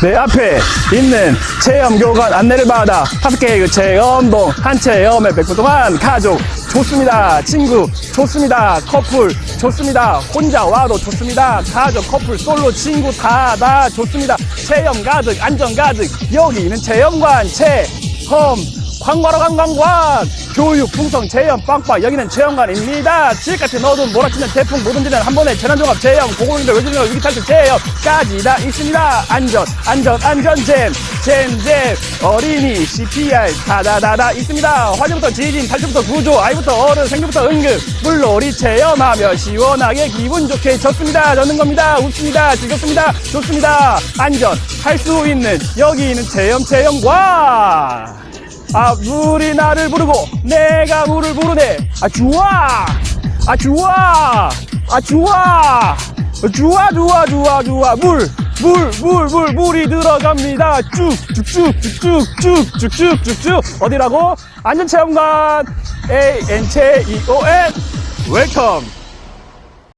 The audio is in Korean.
내 앞에 있는 체험교관 안내를 받아 다섯 개의 그 체험동 한 체험에 100분 동안 가족 좋습니다. 친구 좋습니다. 커플 좋습니다. 혼자 와도 좋습니다. 가족, 커플, 솔로, 친구 다 다 좋습니다. 체험 가득, 안전 가득. 여기는 체험관 체험 관광하러 관광관 교육 풍성 체험 빵빵 여기는 체험관입니다. 지역 같은 어둠 몰아치는 태풍 모든 지는 한 번에 재난종합 체험 고공인들 외주명 위기탈출 체험까지 다 있습니다. 안전 안전 안전 잼 잼잼. 어린이 CPR 다다다다 있습니다. 화재부터 지진 탈출부터 구조 아이부터 어른 생리부터 응급. 물놀이 체험하며 시원하게 기분 좋게 졌습니다. 젖는 겁니다. 웃습니다. 즐겁습니다. 좋습니다. 안전 할 수 있는 여기는 체험 체험관 아 물이 나를 부르고 내가 물을 부르네 아 좋아 아 좋아 아 좋아 좋아 좋아 좋아 좋아 물 물, 물, 물, 물이 들어갑니다. 쭉, 쭉, 쭉, 쭉, 쭉, 쭉, 쭉, 쭉, 쭉, 쭉. 어디라고? 안전체험관, A, N, J, E, O, N. 웰컴.